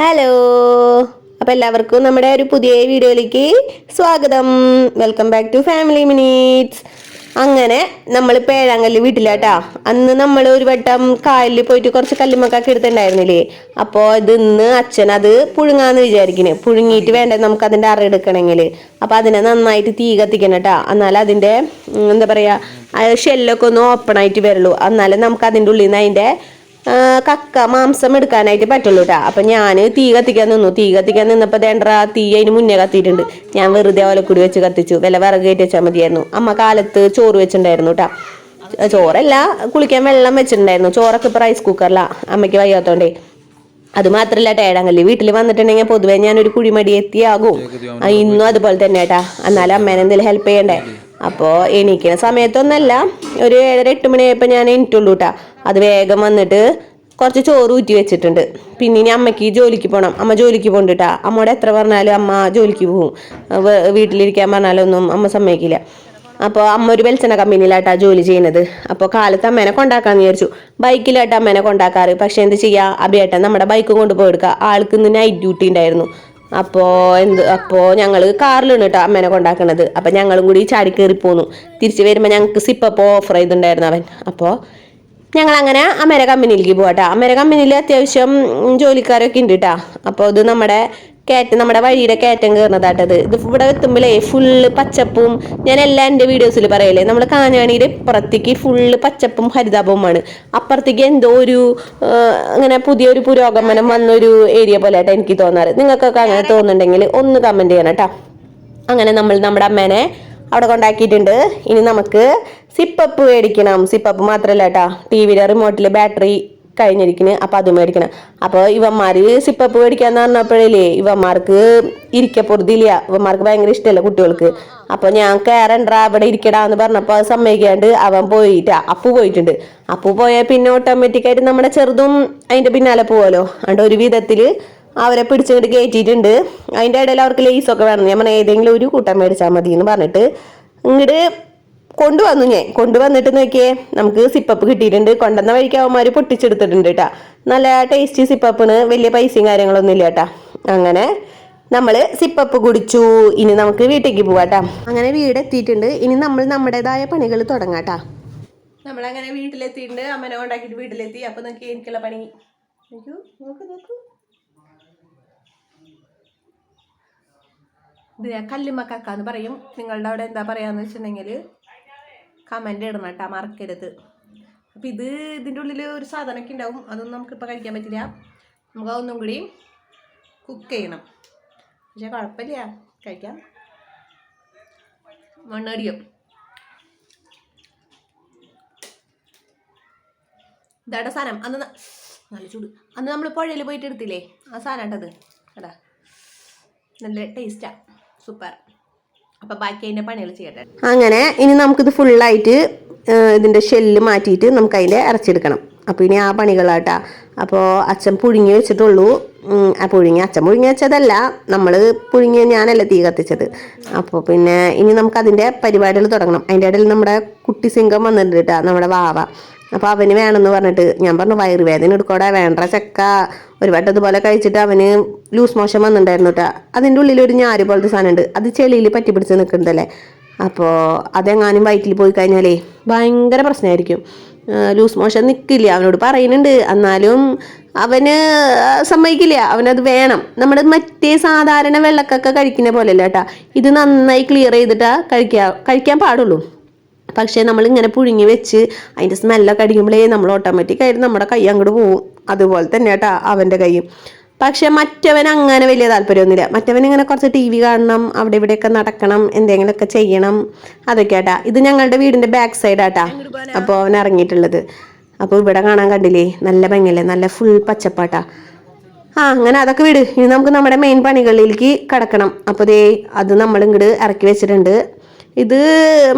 Hello അപ്പോൾ എല്ലാവർക്കും നമ്മുടെ ഒരു പുതിയ വീഡിയോയിലേക്ക് സ്വാഗതം. Welcome back to family minutes അങ്ങനെ നമ്മൾ ഏഴാങ്കല്ല് വീട്ടിലാട്ടാ. അന്ന് നമ്മൾ ഒരു വട്ടം കായലിൽ പോയിട്ട് കുറച്ച് കല്ലുമൊക്കെ എടുത്തിട്ടുണ്ടായിരുന്നില്ലേ? അപ്പോൾ ഇത് ഇന്ന് അച്ഛൻ അത് പുഴുങ്ങാന്ന് വിചാരിക്കണേ. പുഴുങ്ങിയിട്ട് വേണ്ടേ നമുക്ക് അതിന്റെ അറയെടുക്കണമെങ്കിൽ അപ്പോൾ അതിനെ നന്നായിട്ട് തീ കത്തിക്കണം കേട്ടാ എന്നാൽ അതിന്റെ എന്താ പറയുക ഷെല്ലൊക്കെ ഒന്ന് ഓപ്പൺ ആയിട്ട് വരുള്ളൂ. എന്നാലേ നമുക്ക് അതിന്റെ ഉള്ളിൽ നിന്ന് അതിന്റെ കക്ക മാംസം എടുക്കാനായിട്ട് പറ്റുള്ളൂ കേട്ടോ അപ്പൊ ഞാൻ തീ കത്തിക്കാൻ നിന്നു. തീ കത്തിക്കാൻ നിന്നപ്പോ തേണ്ട തീ അതിന് മുന്നേ കത്തിയിട്ടുണ്ട്. ഞാൻ വെറുതെ ഓലക്കുടി വെച്ച് കത്തിച്ചു. വില വിറക് കയറ്റി വെച്ചാൽ മതിയായിരുന്നു. അമ്മ കാലത്ത് ചോറ് വെച്ചിട്ടുണ്ടായിരുന്നു കേട്ടോ ചോറല്ല കുളിക്കാൻ വെള്ളം വെച്ചിട്ടുണ്ടായിരുന്നു. ചോറൊക്കെ ഇപ്പൊ റൈസ് കുക്കറിലാ അമ്മയ്ക്ക് വയ്യാത്തോണ്ടേ. അത് മാത്രല്ല ടേടാങ്കല്ലേ വീട്ടിൽ വന്നിട്ടുണ്ടെങ്കിൽ പൊതുവെ ഞാനൊരു കുഴിമടി എത്തിയാകും. ഇന്നും അതുപോലെ തന്നെ കേട്ടാ എന്നാലും അമ്മേനെ എന്തെങ്കിലും ഹെൽപ്പ് ചെയ്യണ്ടേ? അപ്പോൾ എണീക്കുന്ന സമയത്തൊന്നല്ല ഒരു ഏഴര എട്ട് മണിയായപ്പോൾ ഞാൻ എണീറ്റുള്ളൂ കേട്ടാ അത് വേഗം വന്നിട്ട് കുറച്ച് ചോറ് ഊറ്റി വെച്ചിട്ടുണ്ട്. പിന്നെ ഇനി അമ്മയ്ക്ക് ജോലിക്ക് പോകണം അമ്മ ജോലിക്ക് പോകണ്ടിട്ടാ. അമ്മയോട് എത്ര പറഞ്ഞാലും അമ്മ ജോലിക്ക് പോകും. വീട്ടിലിരിക്കാൻ പറഞ്ഞാലും ഒന്നും അമ്മ സമ്മതിക്കില്ല. അപ്പോൾ അമ്മ ഒരു വെളിച്ചെണ്ണ കമ്പനിയിലാട്ടാ ജോലി ചെയ്യുന്നത്. അപ്പോൾ കാലത്ത് അമ്മേനെ കൊണ്ടാക്കാന്ന് വിചാരിച്ചു. ബൈക്കിലായിട്ട് അമ്മേനെ കൊണ്ടാക്കാറ്. പക്ഷേ എന്ത് ചെയ്യാ? അഭിയേട്ടൻ നമ്മുടെ ബൈക്ക് കൊണ്ടുപോയി എടുക്കുക ആൾക്ക് ഇന്ന് നൈറ്റ് ഡ്യൂട്ടി ഉണ്ടായിരുന്നു. അപ്പോൾ എന്ത് അപ്പോൾ ഞങ്ങൾ കാറിലാണ് കേട്ടോ അമ്മേനെ കൊണ്ടാക്കണത്. അപ്പം ഞങ്ങളും കൂടി ചാടി കയറി പോന്നു. തിരിച്ചു വരുമ്പോൾ ഞങ്ങൾക്ക് സിപ്പപ്പോൾ ഓഫർ ചെയ്തിട്ടുണ്ടായിരുന്നു അവൻ. അപ്പോൾ ഞങ്ങൾ അങ്ങനെ അമേര കമ്പനിയിലേക്ക് പോകട്ടോ അമേര കമ്പനിയിൽ അത്യാവശ്യം ജോലിക്കാരൊക്കെ ഉണ്ട് കേട്ടാ അപ്പോൾ ഇത് നമ്മുടെ കയറ്റം നമ്മുടെ വഴിയുടെ കയറ്റം കയറുന്നതാട്ടത് ഇത്. ഇവിടെ എത്തുമ്പോഴേ ഫുള്ള് പച്ചപ്പും ഞാൻ എല്ലാ എന്റെ വീഡിയോസിൽ പറയല്ലേ നമ്മൾ കാഞ്ഞാണിയുടെ ഇപ്പുറത്തേക്ക് ഫുള്ള് പച്ചപ്പും ഹരിതാപവുമാണ് അപ്പുറത്തേക്ക് എന്തോ ഒരു അങ്ങനെ പുതിയൊരു പുരോഗമനം വന്നൊരു ഏരിയ പോലെ ആയിട്ട് എനിക്ക് തോന്നാറ്. നിങ്ങൾക്കൊക്കെ അങ്ങനെ തോന്നുന്നുണ്ടെങ്കിൽ ഒന്ന് കമന്റ് ചെയ്യണം കേട്ടോ അങ്ങനെ നമ്മൾ നമ്മുടെ അമ്മേനെ അവിടെ കൊണ്ടാക്കിയിട്ടുണ്ട്. ഇനി നമുക്ക് സിപ്പപ്പ് മേടിക്കണം. സിപ്പപ്പ് മാത്രമല്ല കേട്ടോ. ടി വിയിലെ റിമോട്ടിൽ ബാറ്ററി കഴിഞ്ഞിരിക്കുന്നു അപ്പോൾ അത് മേടിക്കണം. അപ്പോൾ ഇവന്മാര് സിപ്പപ്പ് മേടിക്കാന്ന് പറഞ്ഞപ്പോഴേ ഇവന്മാർക്ക് ഇരിക്കപ്പൊറുതില്ല ഇവന്മാർക്ക് ഭയങ്കര ഇഷ്ടമല്ല കുട്ടികൾക്ക്. അപ്പോൾ ഞാൻ കയറണ്ട അവിടെ ഇരിക്കടാന്ന് പറഞ്ഞപ്പോൾ അത് സമ്മതിക്കാണ്ട് അവൻ പോയിട്ട്. അപ്പു പോയിട്ടുണ്ട്. അപ്പു പോയാൽ പിന്നെ ഓട്ടോമാറ്റിക്കായിട്ട് നമ്മുടെ ചെറുതും അതിന്റെ പിന്നാലെ പോവല്ലോ. അതുകൊണ്ട് ഒരു വിധത്തിൽ അവരെ പിടിച്ചിട്ട് കയറ്റിയിട്ടുണ്ട് അതിന്റെ ഇടയിൽ അവർക്ക് ലേസൊക്കെ വേണം. ഞാൻ പറഞ്ഞാൽ ഏതെങ്കിലും ഒരു കൂട്ടം മേടിച്ചാൽ മതി എന്ന് പറഞ്ഞിട്ട് ഇങ്ങോട്ട് കൊണ്ടുവന്നു ഞാൻ. കൊണ്ടുവന്നിട്ട് നോക്കിയേ നമുക്ക് സിപ്പപ്പ് കിട്ടിയിട്ടുണ്ട്. കൊണ്ടുവന്ന വഴിക്ക് അവന്മാർ പൊട്ടിച്ചെടുത്തിട്ടുണ്ട് കേട്ടാ നല്ല ടേസ്റ്റി സിപ്പപ്പിന് വലിയ പൈസയും കാര്യങ്ങളൊന്നും ഇല്ല കേട്ടാ അങ്ങനെ നമ്മൾ സിപ്പപ്പ് കുടിച്ചു. ഇനി നമുക്ക് വീട്ടിലേക്ക് പോവാട്ടാ അങ്ങനെ വീട് എത്തിയിട്ടുണ്ട്. ഇനി നമ്മൾ നമ്മുടേതായ പണികൾ തുടങ്ങാട്ടാ നമ്മളങ്ങനെ വീട്ടിലെത്തിയിട്ടുണ്ട്. അമ്മനെ കൊണ്ടാക്കിയിട്ട് വീട്ടിലെത്തി. അപ്പം നോക്കി എനിക്കുള്ള പണി. നോക്കൂ നോക്കൂ നോക്കൂ. ഇത് കല്ലുമ്മക്കക്ക എന്ന് പറയും. നിങ്ങളുടെ അവിടെ എന്താ പറയാന്ന് വെച്ചിട്ടുണ്ടെങ്കിൽ കമന്റ് ഇടണം കേട്ടോ മറക്കരുത് അപ്പം ഇത് ഇതിന്റെ ഉള്ളിൽ ഒരു സാധനമൊക്കെ ഉണ്ടാവും. അതൊന്നും നമുക്കിപ്പോൾ കഴിക്കാൻ പറ്റില്ല. നമുക്ക് അതൊന്നും കൂടി കുക്ക് ചെയ്യണം. പക്ഷേ കുഴപ്പമില്ല. കഴിക്കാം. മണ്ണടിയും? ഇതാട്ട സാധനം. അന്ന് നല്ല ചൂട്. അന്ന് നമ്മൾ പുഴയിൽ പോയിട്ട് എടുത്തില്ലേ? ആ സാധനം ഉണ്ടത് കേട്ടാ നല്ല ടേസ്റ്റാ സൂപ്പർ. അപ്പൊ ബാക്കി അതിന്റെ പണികൾ ചെയ്യട്ടെ. അങ്ങനെ ഇനി നമുക്കിത് ഫുള്ളായിട്ട് ഇതിന്റെ ഷെല്ല് മാറ്റിയിട്ട് നമുക്ക് അതിന്റെ ഇറച്ചെടുക്കണം അപ്പോൾ ഇനി ആ പണികളാട്ടാ. അപ്പോൾ അച്ഛൻ പുഴുങ്ങി വെച്ചിട്ടുള്ളൂ. ആ പുഴുങ്ങി അച്ഛൻ പുഴുങ്ങി വെച്ചതല്ല. നമ്മൾ പുഴുങ്ങി ഞാനല്ല തീ കത്തിച്ചത്. അപ്പോൾ പിന്നെ ഇനി നമുക്ക് അതിന്റെ പരിപാടികൾ തുടങ്ങണം. അതിന്റെ ഇടയിൽ നമ്മുടെ കുട്ടി സിംഗം വന്നിട്ടുണ്ട് കേട്ടോ നമ്മുടെ വാവ. അപ്പോൾ അവന് വേണമെന്ന് പറഞ്ഞിട്ട് ഞാൻ പറഞ്ഞു വയറുവേദന എടുക്കോടെ വേണ്ട ചക്ക. ഒരു വട്ടം ഇതുപോലെ കഴിച്ചിട്ട് അവന് ലൂസ് മോശം വന്നിട്ടുണ്ടായിരുന്നു കേട്ടോ അതിന്റെ ഉള്ളിൽ ഒരു ഞാര് പോലത്തെ സാധനം ഉണ്ട്. അത് ചെളിയിൽ പറ്റി പിടിച്ച് നിൽക്കുന്നുണ്ടല്ലേ? അപ്പോൾ അതെങ്ങാനും വയറ്റിൽ പോയി കഴിഞ്ഞാലേ ഭയങ്കര പ്രശ്നമായിരിക്കും. ലൂസ് മോഷൻ നിൽക്കില്ല അവനോട് പറയുന്നുണ്ട്. എന്നാലും അവന് സമ്മതിക്കില്ല. അവനത് വേണം. നമ്മൾ മറ്റേ സാധാരണ വെള്ളക്കൊക്കെ കഴിക്കുന്ന പോലെയല്ല കേട്ടാ ഇത് നന്നായി ക്ലിയർ ചെയ്തിട്ടാ കഴിക്കാൻ കഴിക്കാൻ പാടുള്ളൂ. പക്ഷേ നമ്മൾ ഇങ്ങനെ പുഴുങ്ങി വെച്ച് അതിന്റെ സ്മെല്ലൊക്കെ അടിക്കുമ്പോഴേ നമ്മൾ ഓട്ടോമാറ്റിക്കായിട്ട് നമ്മുടെ കൈ അങ്ങോട്ട് പോവും. അതുപോലെ തന്നെ കേട്ടോ അവന്റെ കൈ. പക്ഷെ മറ്റവൻ അങ്ങനെ വലിയ താല്പര്യമൊന്നുമില്ല. മറ്റവൻ ഇങ്ങനെ കുറച്ച് ടി വി കാണണം അവിടെ ഇവിടെയൊക്കെ നടക്കണം എന്തെങ്കിലുമൊക്കെ ചെയ്യണം. അതൊക്കെ ആട്ടാ ഇത് ഞങ്ങളുടെ വീടിന്റെ ബാക്ക് സൈഡ് ആട്ടാ. അപ്പോൾ അവൻ ഇറങ്ങിയിട്ടുള്ളത്. അപ്പോൾ ഇവിടെ കാണാൻ കണ്ടില്ലേ? നല്ല ഭംഗിയല്ലേ? നല്ല ഫുൾ പച്ചപ്പാട്ടാ. ആ അങ്ങനെ അതൊക്കെ വിട്. ഇനി നമുക്ക് നമ്മുടെ മെയിൻ പണികളിലേക്ക് കിടക്കണം. അപ്പോൾ ദേ അത് നമ്മൾ ഇങ്ങോട്ട് ഇറക്കി വെച്ചിട്ടുണ്ട്. ഇത്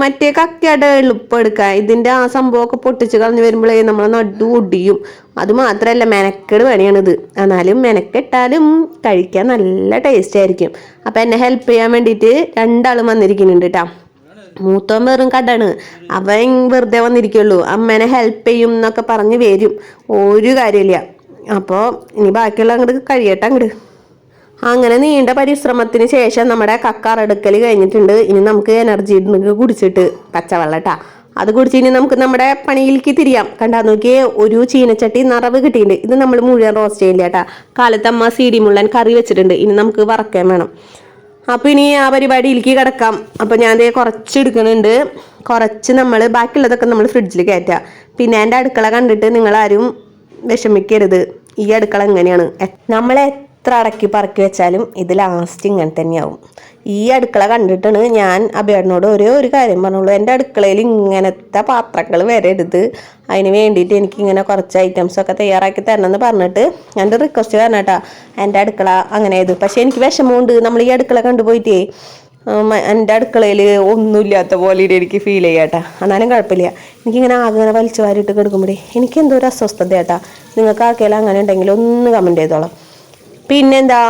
മറ്റേ കക്കയുടെ എളുപ്പം എടുക്ക ഇതിന്റെ ആ സംഭവമൊക്കെ പൊട്ടിച്ച് കളഞ്ഞ് വരുമ്പോഴേ നമ്മൾ നടു ഒടിയും. അത് മാത്രമല്ല മെനക്കെട് പണിയാണിത്. എന്നാലും മെനക്കെട്ടാലും കഴിക്കാൻ നല്ല ടേസ്റ്റ് ആയിരിക്കും. അപ്പം എന്നെ ഹെൽപ്പ് ചെയ്യാൻ വേണ്ടിയിട്ട് രണ്ടാളും വന്നിരിക്കുന്നുണ്ട് കേട്ടോ മൂത്തോൻ വെറും കടാണ് അവൻ വെറുതെ വന്നിരിക്കുള്ളൂ. അമ്മേനെ ഹെൽപ്പ് ചെയ്യും എന്നൊക്കെ പറഞ്ഞ് വരും. ഒരു കാര്യമില്ല. അപ്പോ ഇനി ബാക്കിയുള്ള അങ്ങോട്ട് കഴിയട്ടെ അങ്ങോട്ട് അങ്ങനെ നീണ്ട പരിശ്രമത്തിന് ശേഷം നമ്മുടെ കക്കാറെടുക്കൽ കഴിഞ്ഞിട്ടുണ്ട്. ഇനി നമുക്ക് എനർജി കുടിച്ചിട്ട് പച്ചവെള്ളട്ടാ അത് കുടിച്ച് ഇനി നമുക്ക് നമ്മുടെ പണിയിലേക്ക് തിരിയാം. കണ്ടാ നോക്കിയേ ഒരു ചീനച്ചട്ടി നിറവ് കിട്ടിയിട്ടുണ്ട്. ഇത് നമ്മൾ മുഴുവൻ റോസ്റ്റ് ചെയ്യില്ല കേട്ടാ കാലത്തമ്മ സീഡി മുള്ളൻ കറി വെച്ചിട്ടുണ്ട്. ഇനി നമുക്ക് വറക്കാൻ വേണം. അപ്പോൾ ഇനി ആ പരിപാടിയിലേക്ക് കിടക്കാം. അപ്പോൾ ഞാൻ ദേ കുറച്ച് എടുക്കുന്നുണ്ട്. കുറച്ച് നമ്മൾ ബാക്കിയുള്ളതൊക്കെ നമ്മൾ ഫ്രിഡ്ജിൽ കയറ്റാം. പിന്നെ എന്റെ അടുക്കള കണ്ടിട്ട് നിങ്ങളാരും വിഷമിക്കരുത്. ഈ അടുക്കള എങ്ങനെയാണ്? നമ്മൾ എത്ര അടക്കി പറക്കി വെച്ചാലും ഇത് ലാസ്റ്റ് ഇങ്ങനെ തന്നെയാവും. ഈ അടുക്കള കണ്ടിട്ടാണ് ഞാൻ അഭയാടിനോട് ഒരേ ഒരു കാര്യം പറഞ്ഞുള്ളൂ. എന്റെ അടുക്കളയിൽ ഇങ്ങനത്തെ പാത്രങ്ങൾ വരരുത് അതിന് വേണ്ടിയിട്ട് എനിക്ക് ഇങ്ങനെ കുറച്ച് ഐറ്റംസ് ഒക്കെ തയ്യാറാക്കി തരണം എന്ന് പറഞ്ഞിട്ട് എന്റെ റിക്വസ്റ്റ് പറഞ്ഞേട്ടാ എന്റെ അടുക്കള അങ്ങനെ ആയത് പക്ഷേ എനിക്ക് വിഷമമുണ്ട്. നമ്മൾ ഈ അടുക്കള കണ്ടുപോയിട്ടേ എന്റെ അടുക്കളയിൽ ഒന്നുമില്ലാത്ത പോലെ എനിക്ക് ഫീൽ ചെയ്യാട്ടാ എന്നാലും കുഴപ്പമില്ല. എനിക്കിങ്ങനെ ആകെ ഇങ്ങനെ വലിച്ചു വാരിയിട്ട് കിടക്കുമ്പോഴേ എനിക്ക് എന്തോ ഒരു അസ്വസ്ഥത ചേട്ടാ നിങ്ങൾക്ക് ആക്കിയാലും അങ്ങനെ ഉണ്ടെങ്കിൽ ഒന്ന് കമന്റ് ചെയ്തോളാം. പിന്നെന്താ?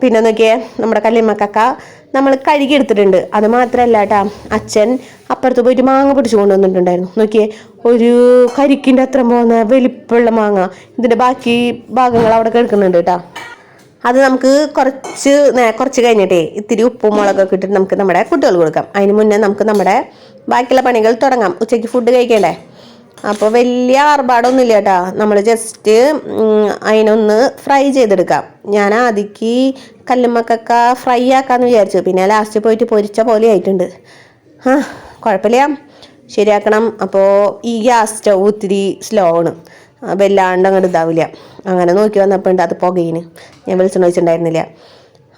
പിന്നെ നോക്കിയേ നമ്മുടെ കല്ലിമ്മക്കക്ക നമ്മൾ കഴുകി എടുത്തിട്ടുണ്ട്. അത് മാത്രമല്ല കേട്ടാ അച്ഛൻ അപ്പുറത്ത് പോയിട്ട് മാങ്ങ പിടിച്ചു കൊണ്ടുവന്നിട്ടുണ്ടായിരുന്നു. നോക്കിയേ ഒരു കരിക്കിന്റെ അത്ര പോകുന്ന വലിപ്പമുള്ള മാങ്ങ. ഇതിന്റെ ബാക്കി ഭാഗങ്ങൾ അവിടെ കിടക്കുന്നുണ്ട് കേട്ടാ അത് നമുക്ക് കുറച്ച് കുറച്ച് കഴിഞ്ഞിട്ടേ ഇത്തിരി ഉപ്പും മുളകൊക്കെ ഇട്ടിട്ട് നമുക്ക് നമ്മുടെ കുട്ടികൾ കൊടുക്കാം. അതിന് മുന്നേ നമുക്ക് നമ്മുടെ ബാക്കിയുള്ള പണികൾ തുടങ്ങാം. ഉച്ചയ്ക്ക് ഫുഡ് കഴിക്കണ്ടേ? അപ്പോൾ വലിയ ആർഭാടമൊന്നുമില്ല കേട്ടോ നമ്മൾ ജസ്റ്റ് അതിനൊന്ന് ഫ്രൈ ചെയ്തെടുക്കാം. ഞാൻ ആദ്യക്ക് കല്ലുമ്മക്കൊക്ക ഫ്രൈ ആക്കാമെന്ന് വിചാരിച്ചു. പിന്നെ ലാസ്റ്റ് പോയിട്ട് പൊരിച്ച പോലെ ആയിട്ടുണ്ട്. ആ കുഴപ്പമില്ല ശരിയാക്കണം. അപ്പോൾ ഈ ഗ്യാസ് സ്റ്റൗ ഇത്തിരി സ്ലോ ആണ്. വല്ലാണ്ട് അങ്ങോട്ട് ഇതാവില്ല അങ്ങനെ നോക്കി വന്നപ്പോൾ ഉണ്ട് അത് പുകയിന്. ഞാൻ വെളിച്ചെണ്ണ വെച്ചിട്ടുണ്ടായിരുന്നില്ല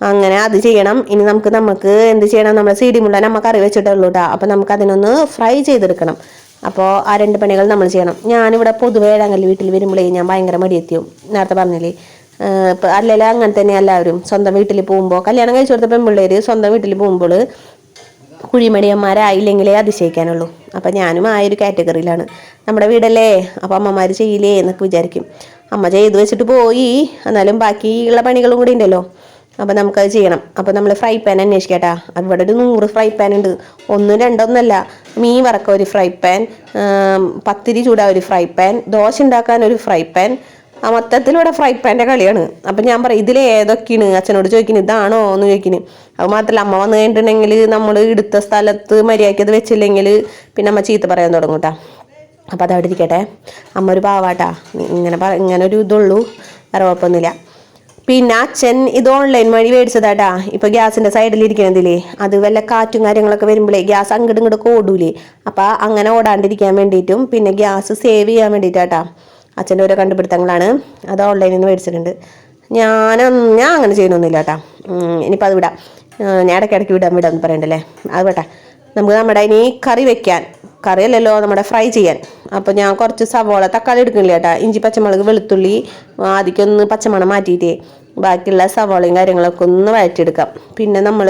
അങ്ങനെ അത് ചെയ്യണം. ഇനി നമുക്ക് നമുക്ക് എന്ത് ചെയ്യണം? നമ്മുടെ സീഡി മുള്ള നമ്മൾ കറി വെച്ചിട്ടുള്ളൂ കേട്ടോ അപ്പം നമുക്ക് അതിനൊന്ന് ഫ്രൈ ചെയ്തെടുക്കണം. അപ്പോൾ ആ രണ്ട് പണികൾ നമ്മൾ ചെയ്യണം. ഞാനിവിടെ പൊതുവേ ഏഴാങ്കല്ല് വീട്ടിൽ വരുമ്പോഴേ ഞാൻ ഭയങ്കര മടിയെത്തിയും. നേരത്തെ പറഞ്ഞില്ലേ ഇപ്പം അല്ലെങ്കിൽ അങ്ങനെ തന്നെ എല്ലാവരും സ്വന്തം വീട്ടിൽ പോകുമ്പോൾ കല്യാണം കഴിച്ചു കൊടുത്ത പെൺപിള്ളേർ സ്വന്തം വീട്ടിൽ പോകുമ്പോൾ കുഴിമടിയന്മാരായില്ലെങ്കിലേ അതിശയിക്കാനുള്ളൂ. അപ്പം ഞാനും ആ ഒരു കാറ്റഗറിയിലാണ്. നമ്മുടെ വീടല്ലേ? അപ്പം അമ്മമാർ ചെയ്യില്ലേ എന്നൊക്കെ വിചാരിക്കും. അമ്മ ചെയ്ത് വെച്ചിട്ട് പോയി. എന്നാലും ബാക്കിയുള്ള പണികളും കൂടി ഉണ്ടല്ലോ. അപ്പം നമുക്കത് ചെയ്യണം. അപ്പം നമ്മൾ ഫ്രൈ പാൻ അന്വേഷിക്കട്ടാ. ഇവിടെ ഒരു നൂറ് ഫ്രൈ പാൻ ഉണ്ട്. ഒന്നും രണ്ടൊന്നല്ല. മീൻ വറക്ക ഒരു ഫ്രൈ പാൻ പത്തിരി ചൂടാ ഒരു ഫ്രൈ പാൻ ദോശ ഉണ്ടാക്കാൻ ഒരു ഫ്രൈ പാൻ ആ മൊത്തത്തിലൂടെ ഫ്രൈ പാന്റെ കളിയാണ്. അപ്പം ഞാൻ പറയും ഇതിൽ ഏതൊക്കെയാണ്? അച്ഛനോട് ചോദിക്കുന്നത് ഇതാണോ എന്ന് ചോദിക്കുന്നു അത് മാത്രമല്ല അമ്മ വന്നു കഴിഞ്ഞിട്ടുണ്ടെങ്കിൽ നമ്മൾ എടുത്ത സ്ഥലത്ത് മര്യാദയ്ക്കത് വെച്ചില്ലെങ്കിൽ പിന്നെ അമ്മ ചീത്ത പറയാൻ തുടങ്ങും കേട്ടോ അപ്പം അതവിടെ ഇരിക്കട്ടെ. അമ്മ ഒരു പാവാട്ടാ. ഇങ്ങനെ പറ ഇങ്ങനെ ഒരു ഇതുള്ളൂ. വേറെ കുഴപ്പമൊന്നുമില്ല. പിന്നെ അച്ഛൻ ഇത് ഓൺലൈൻ വഴി മേടിച്ചതാട്ടാ ഇപ്പൊ ഗ്യാസിന്റെ സൈഡിൽ ഇരിക്കണതില്ലേ അത് വല്ല കാറ്റും കാര്യങ്ങളൊക്കെ വരുമ്പോഴേ ഗ്യാസ് അങ്ങോട്ടും ഇങ്ങോട്ട് ഓടൂലേ അപ്പൊ അങ്ങനെ ഓടാണ്ടിരിക്കാൻ വേണ്ടിയിട്ടും പിന്നെ ഗ്യാസ് സേവ് ചെയ്യാൻ വേണ്ടിയിട്ടാട്ടാ അച്ഛന്റെ ഓരോ കണ്ടുപിടുത്തങ്ങളാണ് അത് ഓൺലൈനിൽ നിന്ന് മേടിച്ചിട്ടുണ്ട്. ഞാൻ ഞാൻ അങ്ങനെ ചെയ്യണമൊന്നുമില്ല കേട്ടാ ഇനിയിപ്പോൾ അത് വിടാം. ഞാൻ ഞാൻ ഇടയ്ക്കിടയ്ക്ക് വിടാൻ വിടാമെന്ന് പറയണ്ടല്ലേ? അത് വേട്ടെ നമുക്ക് നമ്മുടെ ഇനി കറി വെക്കാൻ കറിയല്ലല്ലോ നമ്മുടെ ഫ്രൈ ചെയ്യാൻ. അപ്പോൾ ഞാൻ കുറച്ച് സവോള തക്കാളി എടുക്കണില്ല കേട്ടോ. ഇഞ്ചി പച്ചമുളക് വെളുത്തുള്ളി ആദ്യമൊന്ന് പച്ചമണം മാറ്റിയിട്ടേ ബാക്കിയുള്ള സവോളയും കാര്യങ്ങളൊക്കെ ഒന്ന് വഴറ്റിയെടുക്കാം. പിന്നെ നമ്മൾ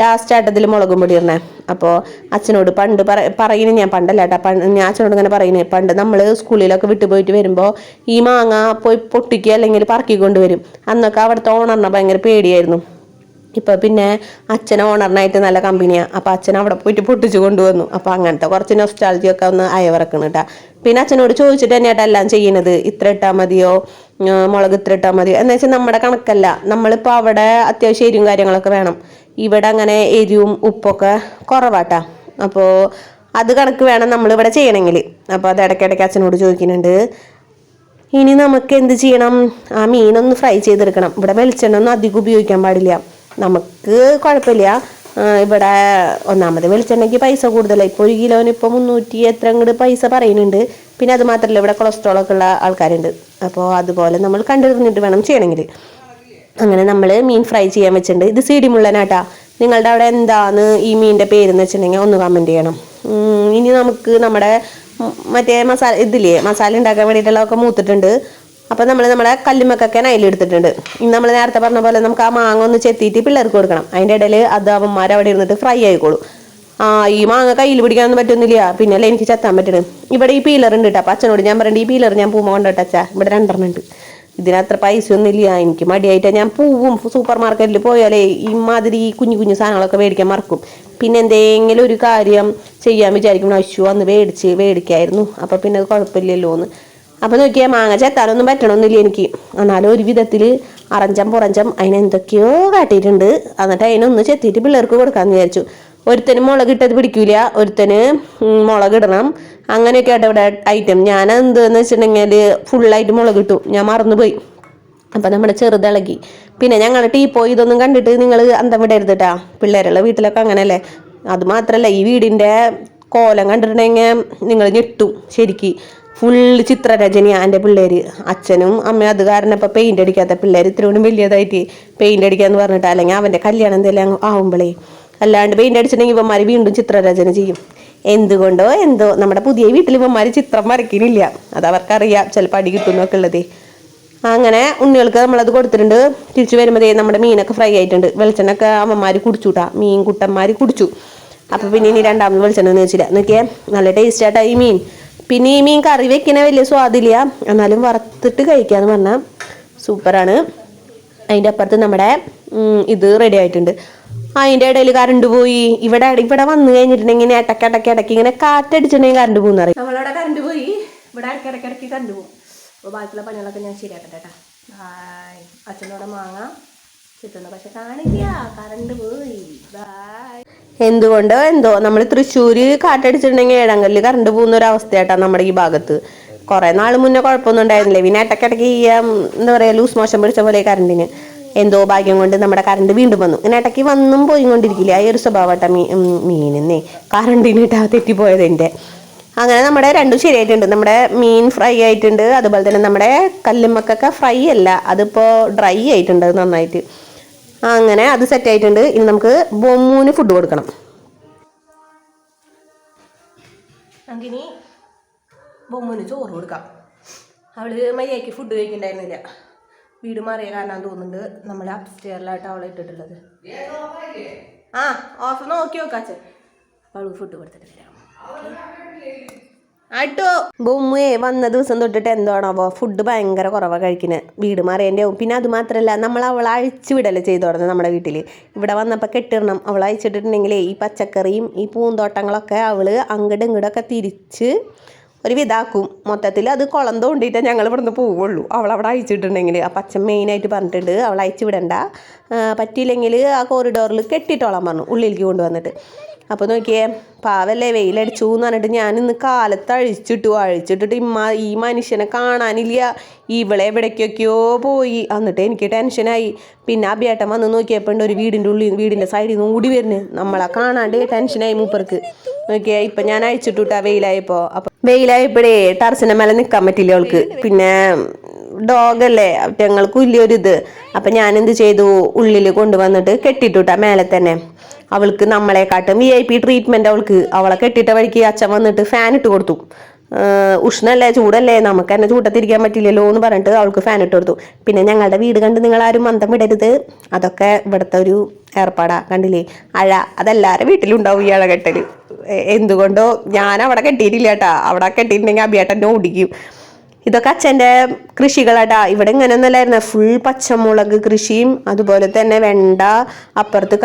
ലാസ്റ്റ് ആട്ടത്തിൽ മുളകും പൊടി ഇടണേ. അപ്പോൾ അച്ഛനോട് പണ്ട് പറ ഞാൻ പണ്ടല്ല കേട്ടാ. പണ്ട് ഞാൻ അച്ഛനോട് ഇങ്ങനെ പറയുന്നത് പണ്ട് നമ്മൾ സ്കൂളിലൊക്കെ വിട്ടു പോയിട്ട് വരുമ്പോൾ ഈ മാങ്ങ പോയി പൊട്ടിക്കുക അല്ലെങ്കിൽ പറക്കി കൊണ്ടുവരും. അന്നൊക്കെ അവിടുത്തെ ഓണറിനെ ഭയങ്കര പേടിയായിരുന്നു. ഇപ്പൊ പിന്നെ അച്ഛൻ ഓണറിനായിട്ട് നല്ല കമ്പനിയാണ് അപ്പൊ അച്ഛൻ അവിടെ പോയിട്ട് പൊട്ടിച്ചു കൊണ്ടുവന്നു. അപ്പൊ അങ്ങനത്തെ കുറച്ച് നൊസ്റ്റാൾജിയൊക്കെ ഒന്ന് അയവിറക്കണം കേട്ടാ പിന്നെ അച്ഛനോട് ചോദിച്ചിട്ട് തന്നെയാട്ടോ എല്ലാം ചെയ്യുന്നത് ഇത്ര ഇട്ടാൽ മതിയോ? മുളക് ഇത്ര ഇട്ടാൽ മതിയോ? എന്ന് വെച്ചാൽ നമ്മുടെ കണക്കല്ല. നമ്മളിപ്പോൾ അവിടെ അത്യാവശ്യം എരിവും കാര്യങ്ങളൊക്കെ വേണം. ഇവിടെ അങ്ങനെ എരിവും ഉപ്പൊക്കെ കുറവാട്ടാ അപ്പോൾ അത് കണക്ക് വേണം നമ്മളിവിടെ ചെയ്യണമെങ്കിൽ അപ്പോൾ അത് ഇടയ്ക്കിടയ്ക്ക് അച്ഛനോട് ചോദിക്കുന്നുണ്ട്. ഇനി നമുക്ക് എന്ത് ചെയ്യണം? ആ മീനൊന്ന് ഫ്രൈ ചെയ്തെടുക്കണം. ഇവിടെ വെളിച്ചെണ്ണ ഒന്നും അധികം ഉപയോഗിക്കാൻ പാടില്ല. നമുക്ക് കുഴപ്പമില്ല. ഇവിടെ ഒന്നാമത് വെളിച്ചെണ്ണയ്ക്ക് പൈസ കൂടുതലാണ് ഇപ്പോൾ ഒരു കിലോന് ഇപ്പോൾ മുന്നൂറ്റി എത്ര അങ്ങോട്ട് പൈസ പറയുന്നുണ്ട്. പിന്നെ അത് മാത്രമല്ല ഇവിടെ കൊളസ്ട്രോൾ ഒക്കെ ഉള്ള ആൾക്കാരുണ്ട്. അപ്പോൾ അതുപോലെ നമ്മൾ കണ്ടിരുന്നിട്ട് വേണം ചെയ്യണമെങ്കിൽ. അങ്ങനെ നമ്മൾ മീൻ ഫ്രൈ ചെയ്യാൻ വെച്ചിട്ടുണ്ട്. ഇത് സീഡി മുള്ളനാട്ടാ. നിങ്ങളുടെ അവിടെ എന്താണ് ഈ മീനിന്റെ പേരെന്ന് വെച്ചിട്ടുണ്ടെങ്കിൽ ഒന്ന് കമന്റ് ചെയ്യണം. ഇനി നമുക്ക് നമ്മുടെ മറ്റേ മസാല ഇതില്ലേ മസാല ഉണ്ടാക്കാൻ വേണ്ടിയിട്ടുള്ളതൊക്കെ മൂത്തിട്ടുണ്ട്. അപ്പം നമ്മൾ നമ്മുടെ കല്ലുമ്മക്കൊക്കെ അതിലെടുത്തിട്ടുണ്ട് ഇനി നമ്മൾ നേരത്തെ പറഞ്ഞ പോലെ നമുക്ക് ആ മാങ്ങ ഒന്ന് ചെത്തിയിട്ട് പിള്ളേർക്ക് കൊടുക്കണം. അതിന്റെ ഇടയിൽ അത് അവിടെ ഇരുന്നിട്ട് ഫ്രൈ ആയിക്കോളും. ആ ഈ മാങ്ങ കയ്യിൽ പിടിക്കാനൊന്നും പറ്റുന്നില്ല. പിന്നെ അല്ലേ എനിക്ക് ചത്താൻ പറ്റണം. ഇവിടെ ഈ പീലർ ഉണ്ട് കേട്ടോ അപ്പം അച്ഛനോട് ഞാൻ പറയണ്ട ഈ പീലർ ഞാൻ പൂമ കൊണ്ടോട്ടെ അച്ഛാ. ഇവിടെ രണ്ടെണ്ണം ഉണ്ട്. ഇതിനത്ര പൈസ ഒന്നും ഇല്ല എനിക്ക് മടിയായിട്ട്. ഞാൻ പൂവും സൂപ്പർ മാർക്കറ്റിൽ പോയാലേ ഇമാതിരി കുഞ്ഞു കുഞ്ഞു സാധനങ്ങളൊക്കെ മേടിക്കാൻ മറക്കും. പിന്നെ എന്തെങ്കിലും ഒരു കാര്യം ചെയ്യാൻ വിചാരിക്കുമ്പോൾ അശു അന്ന് മേടിച്ച് മേടിക്കായിരുന്നു. അപ്പം പിന്നെ അത് കുഴപ്പമില്ലല്ലോ എന്ന് അപ്പോൾ നോക്കിയാൽ മാങ്ങ ചെത്താനൊന്നും പറ്റണമെന്നില്ല എനിക്ക്. എന്നാലും ഒരു വിധത്തിൽ അറഞ്ചം പുറഞ്ചം അതിനെന്തൊക്കെയോ കാട്ടിയിട്ടുണ്ട്. എന്നിട്ട് അതിനൊന്ന് ചെത്തിയിട്ട് പിള്ളേർക്ക് കൊടുക്കാമെന്ന് വിചാരിച്ചു. ഒരുത്തന് മുളക് ഇട്ടത് പിടിക്കൂല ഒരുത്തന് മുളക് ഇടണം. അങ്ങനെയൊക്കെ ആയിട്ട് ഇവിടെ ഐറ്റം ഞാൻ എന്തെന്ന് വെച്ചിട്ടുണ്ടെങ്കിൽ ഫുള്ളായിട്ട് മുളക് ഇട്ടു. ഞാൻ മറന്നുപോയി. അപ്പം നമ്മുടെ ചെറുതിളകി പിന്നെ ഞങ്ങൾ ടീ പോയി ഇതൊന്നും കണ്ടിട്ട് നിങ്ങൾ അന്തം വിടരുത് കേട്ടാ പിള്ളേരുള്ള വീട്ടിലൊക്കെ അങ്ങനെയല്ലേ. അത് മാത്രമല്ല ഈ വീടിന്റെ കോലം കണ്ടിട്ടുണ്ടെങ്കിൽ നിങ്ങൾ ഞെട്ടും ശരിക്ക്. ഫുള്ള് ചിത്രരചനയാ എന്റെ പിള്ളേർ അച്ഛനും അമ്മയും അത് കാരണം ഇപ്പം പെയിന്റ് അടിക്കാത്ത പിള്ളേർ ഇത്രയും വലിയതായിട്ട് പെയിന്റ് അടിക്കാന്ന് പറഞ്ഞിട്ട് അല്ലെങ്കിൽ അവന്റെ കല്യാണം എന്തെല്ലാം ആവുമ്പോഴേ അല്ലാണ്ട് പെയിന്റ് അടിച്ചിട്ടുണ്ടെങ്കിൽ ഇവന്മാർ വീണ്ടും ചിത്രരചന ചെയ്യും. എന്തുകൊണ്ടോ എന്തോ നമ്മുടെ പുതിയ വീട്ടിൽ ഇവന്മാർ ചിത്രം വരയ്ക്കുന്നില്ല അത് അവർക്കറിയാം. ചിലപ്പോൾ അടി കിട്ടുന്നൊക്കെ ഉള്ളതേ. അങ്ങനെ ഉണ്ണികൾക്ക് നമ്മളത് കൊടുത്തിട്ടുണ്ട്. തിരിച്ചു വരുമ്പോഴേ നമ്മുടെ മീനൊക്കെ ഫ്രൈ ആയിട്ടുണ്ട്. വെളിച്ചെണ്ണൊക്കെ അമ്മമാർ കുടിച്ചുട്ടാ. മീൻ കുട്ടന്മാർ കുടിച്ചു. അപ്പോൾ പിന്നെ ഇനി രണ്ടാമത് വെളിച്ചെണ്ണ എന്ന് വെച്ചില്ല. നോക്കിയേ. നല്ല ടേസ്റ്റ് ആട്ടാ ഈ മീൻ. പിന്നെ ഈ മീൻ കറി വെക്കണ വലിയ സ്വാദില്ല. എന്നാലും വറുത്തിട്ട് കഴിക്കാന്ന് പറഞ്ഞാൽ സൂപ്പറാണ്. അതിന്റെ അപ്പുറത്ത് നമ്മുടെ ഇത് റെഡി ആയിട്ടുണ്ട്. അതിന്റെ ഇടയിൽ കറണ്ട് പോയി. ഇവിടെ ഇവിടെ വന്നു കഴിഞ്ഞിട്ടുണ്ടെങ്കിൽ ഇങ്ങനെ ഇടയ്ക്ക് ഇടയ്ക്ക് ഇടയ്ക്ക് ഇങ്ങനെ കാറ്റടിച്ചിട്ടുണ്ടെങ്കിൽ കറണ്ട് പോകുന്ന അറിയാം നമ്മളവിടെ കറണ്ട് പോയി. ഇവിടെ ഇടയ്ക്ക് ഇടയ്ക്ക് ഇടയ്ക്ക് കറണ്ട് അപ്പോൾ ബാക്കിയുള്ള പണികളൊക്കെ ഞാൻ ശരിയാക്കട്ടെ കേട്ടോ അച്ഛനോടെ മാങ്ങ. ചിട്ടുന്നു പക്ഷെ കാണില്ല. കറണ്ട് പോയി. ബായ് എന്തുകൊണ്ടോ എന്തോ. നമ്മൾ തൃശ്ശൂർ കാറ്റടിച്ചിട്ടുണ്ടെങ്കിൽ ഏഴാങ്കല്ലിൽ കറണ്ട് പോകുന്ന ഒരു അവസ്ഥയായിട്ടാണ് നമ്മുടെ ഈ ഭാഗത്ത്. കുറെ നാൾ മുന്നേ കുഴപ്പമൊന്നും ഉണ്ടായിരുന്നില്ല. പിന്നെ ഇടയ്ക്കിടയ്ക്ക് ഈ എന്താ പറയുക ലൂസ് മോശം പിടിച്ച പോലെ കറണ്ടിന്. എന്തോ ഭാഗ്യം കൊണ്ട് നമ്മുടെ കറണ്ട് വീണ്ടും വന്നു. ഇങ്ങനെ ഇടയ്ക്ക് വന്നും പോയി കൊണ്ടിരിക്കില്ല ആ ഒരു സ്വഭാവട്ട മീ മീനെന്നേ. കറണ്ടിനിട്ടാ തെറ്റിപ്പോയത് എന്റെ. അങ്ങനെ നമ്മുടെ രണ്ടും ശരിയായിട്ടുണ്ട്. നമ്മുടെ മീൻ ഫ്രൈ ആയിട്ടുണ്ട്. അതുപോലെ തന്നെ നമ്മുടെ കല്ലുമ്മക്കൊക്കെ ഫ്രൈ അല്ല. അതിപ്പോൾ ഡ്രൈ ആയിട്ടുണ്ട്. നന്നായിട്ട്. അങ്ങനെ അത് സെറ്റ് ആയിട്ടുണ്ട്. ഇനി നമുക്ക് ബൊമ്മൂന് ഫുഡ് കൊടുക്കണം. നമുക്കിനി ബൊമ്മൂന് ചോറ് കൊടുക്കാം. അവൾ മര്യാദയ്ക്ക് ഫുഡ് കഴിക്കണ്ടായിരുന്നില്ല. വീട് മാറിയ കാരണം തോന്നുന്നുണ്ട് നമ്മൾ അപ്സ്റ്റെയറിലായിട്ട് അവളെ ഇട്ടിട്ടുള്ളത്. ആ ഓഫ് നോക്കി നോക്കാച്ചേ അവൾക്ക് ഫുഡ് കൊടുത്തിട്ട് വരാം ആട്ടോ വന്ന ദിവസം തൊട്ടിട്ട് എന്താണോ ഫുഡ് ഭയങ്കര കുറവാണ് കഴിക്കുന്നത് വീട് മാറിയതിന്റെ ആവും പിന്നെ അത് മാത്രമല്ല നമ്മൾ അവളെ അഴിച്ചു വിടല്ലേ ചെയ്തു തുടങ്ങുന്നത് നമ്മുടെ വീട്ടിൽ ഇവിടെ വന്നപ്പോൾ കെട്ടിടണം. അവളെ അയച്ചിട്ടുണ്ടെങ്കിലേ ഈ പച്ചക്കറിയും ഈ പൂന്തോട്ടങ്ങളൊക്കെ അവൾ അങ്ങോട്ടും ഇങ്ങോട്ടൊക്കെ തിരിച്ച് ഒരു വിതാക്കും. മൊത്തത്തിൽ അത് കുളം തോണ്ടിയിട്ടേ ഞങ്ങൾ ഇവിടുന്ന് പോവുള്ളൂ. അവൾ അവിടെ അയച്ചിട്ടുണ്ടെങ്കിൽ ആ പച്ച മെയിനായിട്ട് പറഞ്ഞിട്ടുണ്ട് അവൾ അയച്ചു വിടണ്ട. പറ്റിയില്ലെങ്കിൽ ആ കോറിഡോറിൽ കെട്ടിട്ടോളാൻ പറഞ്ഞു ഉള്ളിലേക്ക് കൊണ്ടുവന്നിട്ട്. അപ്പോൾ നോക്കിയേ പാവല്ലേ വെയിലടിച്ചു എന്ന് പറഞ്ഞിട്ട് ഞാൻ ഇന്ന് കാലത്ത് അഴിച്ചിട്ടു അഴിച്ചിട്ടിട്ട് ഇമ്മ ഈ മനുഷ്യനെ കാണാനില്ല. ഇവളെ എവിടേക്കൊക്കെയോ പോയി. എന്നിട്ട് എനിക്ക് ടെൻഷനായി. പിന്നെ അഭിയേട്ടൻ വന്ന് നോക്കിയപ്പോൾ ഒരു വീടിന്റെ ഉള്ളിൽ വീടിന്റെ സൈഡിൽ നിന്ന് ഓടി വരുന്നത് നമ്മളെ കാണാണ്ട് ടെൻഷനായി മൂപ്പർക്ക്. നോക്കിയാ ഇപ്പം ഞാൻ അഴിച്ചിട്ടുട്ടാ വെയിലായപ്പോൾ അപ്പം വെയിലായപ്പോഴേ ടർസിന്റെ മേലെ നിൽക്കാൻ പറ്റില്ല അവൾക്ക് പിന്നെ ഡോഗല്ലേ ഞങ്ങൾക്ക് വലിയൊരിത് അപ്പം ഞാൻ എന്ത് ചെയ്തു? ഉള്ളിൽ കൊണ്ടുവന്നിട്ട് കെട്ടിട്ടുട്ടാ മേലെ തന്നെ. അവൾക്ക് നമ്മളെക്കാട്ടും വി ഐ പി ട്രീറ്റ്മെന്റ് അവൾക്ക്. അവളെ കെട്ടിട്ട വഴിക്ക് അച്ഛൻ വന്നിട്ട് ഫാൻ ഇട്ട് കൊടുത്തു. ഉഷ്ണല്ലേ ചൂടല്ലേ? നമുക്ക് തന്നെ ചൂട്ടത്തിരിക്കാൻ പറ്റില്ലല്ലോ എന്ന് പറഞ്ഞിട്ട് അവൾക്ക് ഫാൻ ഇട്ട് കൊടുത്തു. പിന്നെ ഞങ്ങളുടെ വീട് കണ്ട് നിങ്ങൾ ആരും മന്ദം വിടരുത്. അതൊക്കെ ഇവിടുത്തെ ഒരു ഏർപ്പാടാ കണ്ടില്ലേ? അഴ അതെല്ലാവരും വീട്ടിലുണ്ടാവും ഈ അഴ കെട്ടൽ എന്തുകൊണ്ടോ ഞാൻ അവിടെ കെട്ടിയിട്ടില്ല കേട്ടാ. അവിടെ കെട്ടിയിട്ടുണ്ടെങ്കിൽ അഭിയേട്ടനെ ഓടിക്കും. ഇതൊക്കെ അച്ഛന്റെ കൃഷികളാട്ടാ. ഇവിടെ ഇങ്ങനെ ഒന്നല്ലായിരുന്നു ഫുൾ പച്ചമുളക് കൃഷിയും അതുപോലെ തന്നെ വെണ്ട അപ്പുറത്ത്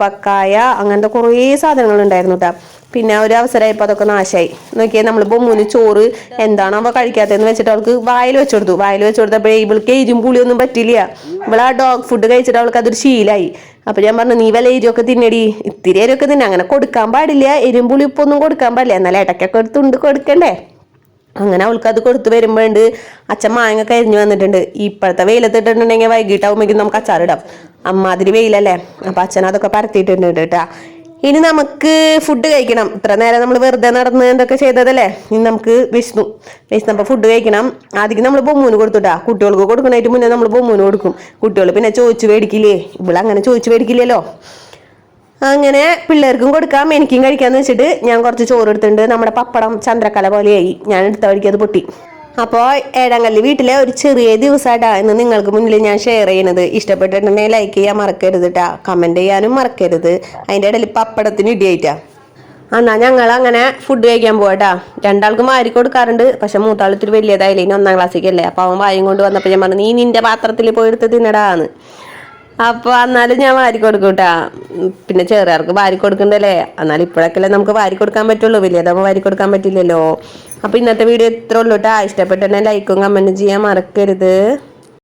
കൈപ്പക്കായ അങ്ങനത്തെ കുറേ സാധനങ്ങൾ ഉണ്ടായിരുന്നു കേട്ടാ പിന്നെ ഒരു അവസരമായപ്പോൾ അതൊക്കെ നാശമായി നോക്കിയാൽ നമ്മൾ മൂന്ന് ചോറ് എന്താണ് അവ കഴിക്കാത്തതെന്ന് വെച്ചിട്ട് അവൾക്ക് വായിൽ വെച്ചു കൊടുത്തു. വായിൽ വെച്ച് കൊടുത്തപ്പോഴേ ഇവൾക്ക് എരിയും പുളിയൊന്നും പറ്റില്ല ഇവൾ ആ ഡോഗ് ഫുഡ് കഴിച്ചിട്ട് അവൾക്ക് അതൊരു ശീലായി. അപ്പൊ ഞാൻ പറഞ്ഞു നീ വല്ല എരിയൊക്കെ തിന്നടി. ഇത്തിരി എരിയൊക്കെ തിന്നെ. അങ്ങനെ കൊടുക്കാൻ പാടില്ല. എരിയും പുളി ഉപ്പൊന്നും കൊടുക്കാൻ പാടില്ല. എന്നാലും ഇടയ്ക്കൊക്കെ തുണ്ട് കൊടുക്കണ്ടേ? അങ്ങനെ അവൾക്ക് അത് കൊടുത്തു വരുമ്പോണ്ട് അച്ഛൻ മാങ്ങ കരിഞ്ഞു വന്നിട്ടുണ്ട്. ഇപ്പോഴത്തെ വെയിലത്തിട്ടുണ്ടെങ്കിൽ വൈകിട്ടാവുമ്പോഴേക്കും നമുക്ക് അച്ചാറിടാം അമ്മാതിരി വെയിലല്ലേ? അപ്പൊ അച്ഛൻ അതൊക്കെ പരത്തിയിട്ടുണ്ട് കേട്ടാ ഇനി നമുക്ക് ഫുഡ് കഴിക്കണം. ഇത്ര നേരം നമ്മൾ വെറുതെ നടന്ന് എന്തൊക്കെ ചെയ്തതല്ലേ? ഇനി നമുക്ക് വിഷ്ണു. വിശന്നപ്പോൾ ഫുഡ് കഴിക്കണം. ആദ്യം നമ്മൾ ബൊമ്മൂന് കൊടുത്തുട്ടാ കുട്ടികൾക്ക് കൊടുക്കണായിട്ട് മുന്നേ നമ്മൾ ബൊമ്മൂന് കൊടുക്കും. കുട്ടികൾ പിന്നെ ചോദിച്ചു മേടിക്കില്ലേ? ഇവിടെ അങ്ങനെ ചോദിച്ചു മേടിക്കില്ലല്ലോ. അങ്ങനെ പിള്ളേർക്കും കൊടുക്കാം എനിക്കും കഴിക്കാന്ന് വെച്ചിട്ട് ഞാൻ കുറച്ച് ചോറ് എടുത്തിട്ടുണ്ട്. നമ്മുടെ പപ്പടം ചന്ദ്രക്കല പോലെയായി. ഞാൻ എടുത്ത വഴിക്ക് അത് പൊട്ടി. അപ്പോൾ ഏഴാങ്കല്ലി വീട്ടിലെ ഒരു ചെറിയ ദിവസമായിട്ടാ ഇന്ന് നിങ്ങൾക്ക് മുന്നിൽ ഞാൻ ഷെയർ ചെയ്യുന്നത്. ഇഷ്ടപ്പെട്ടിട്ടുണ്ടെങ്കിൽ ലൈക്ക് ചെയ്യാൻ മറക്കരുത് കേട്ടാ കമന്റ് ചെയ്യാനും മറക്കരുത്. അതിന്റെ ഇടയിൽ പപ്പടത്തിന് ഇടിയായിട്ടാ. എന്നാ ഞങ്ങൾ അങ്ങനെ ഫുഡ് കഴിക്കാൻ പോവാട്ടാ രണ്ടാൾക്കും വാരി കൊടുക്കാറുണ്ട്. പക്ഷെ മൂത്താൾ വലിയതായില്ലേ ഇനി ഒന്നാം ക്ലാസ്സിലേക്കല്ലേ അപ്പോൾ അവൻ വായും കൊണ്ട് വന്നപ്പോൾ ഞാൻ പറഞ്ഞു നീ നിന്റെ പാത്രത്തിൽ പോയി എടുത്ത് തിന്നടാന്ന് അപ്പോൾ എന്നാലും ഞാൻ വാരി കൊടുക്കൂട്ടാ. പിന്നെ ചെറിയവർക്ക് വാരി കൊടുക്കണ്ടല്ലേ? എന്നാലും ഇപ്പോഴൊക്കെ നമുക്ക് വാരി കൊടുക്കാൻ പറ്റുള്ളൂ. വലിയതാകുമ്പോൾ വാരി കൊടുക്കാൻ പറ്റില്ലല്ലോ. അപ്പോൾ ഇന്നത്തെ വീഡിയോ ഇത്രേ ഉള്ളൂ കേട്ടോ ഇഷ്ടപ്പെട്ടെന്നെ ലൈക്കും കമന്റും ചെയ്യാൻ മറക്കരുത്.